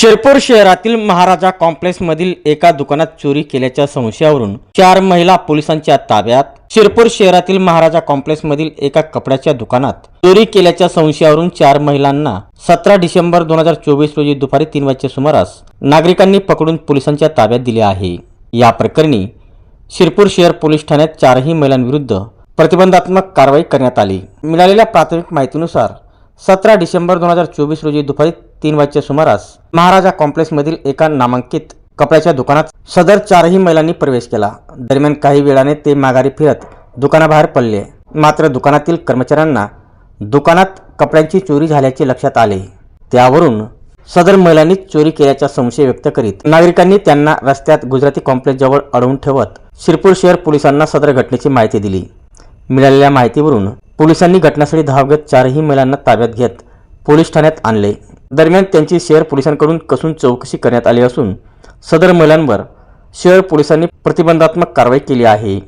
शिरपूर शहरातील महाराजा कॉम्प्लेक्समधील एका दुकानात चोरी केल्याच्या संशयावरून चार महिला पोलिसांच्या ताब्यात शिरपूर शहरातील महाराजा कॉम्प्लेक्समधील एका कपड्याच्या दुकानात चोरी केल्याच्या संशयावरून चार महिलांना सतरा डिसेंबर दोन हजार चोवीस रोजी दुपारी तीन वाजच्या सुमारास नागरिकांनी पकडून पोलिसांच्या ताब्यात दिले आहे. या प्रकरणी शिरपूर शहर पोलीस ठाण्यात चारही महिलांविरुद्ध प्रतिबंधात्मक कारवाई करण्यात आली. मिळालेल्या प्राथमिक माहितीनुसार सतरा डिसेंबर दोन हजार चोवीस रोजी दुपारी तीन वाजच्या सुमारास महाराजा कॉम्प्लेक्समधील एका नामांकित कपड्याच्या दुकानात सदर चारही महिलांनी प्रवेश केला. दरम्यान काही वेळाने ते माघारी फिरत दुकानाबाहेर पडले. मात्र दुकानातील कर्मचाऱ्यांना दुकानात कपड्यांची चोरी झाल्याचे लक्षात आले. त्यावरून सदर महिलांनी चोरी केल्याचा संशय व्यक्त करीत नागरिकांनी त्यांना रस्त्यात गुजराती कॉम्प्लेक्स जवळ अडवून ठेवत शिरपूर शहर पोलिसांना सदर घटनेची माहिती दिली. मिळालेल्या माहितीवरून पोलिसांनी घटनास्थळी धाव घेत चारही महिलांना ताब्यात घेत पोलीस ठाण्यात आणले. दरम्यान त्यांची शहर पोलिसांकडून कसून चौकशी करण्यात आली असून सदर महिलांवर शहर पोलिसांनी प्रतिबंधात्मक कारवाई केली आहे.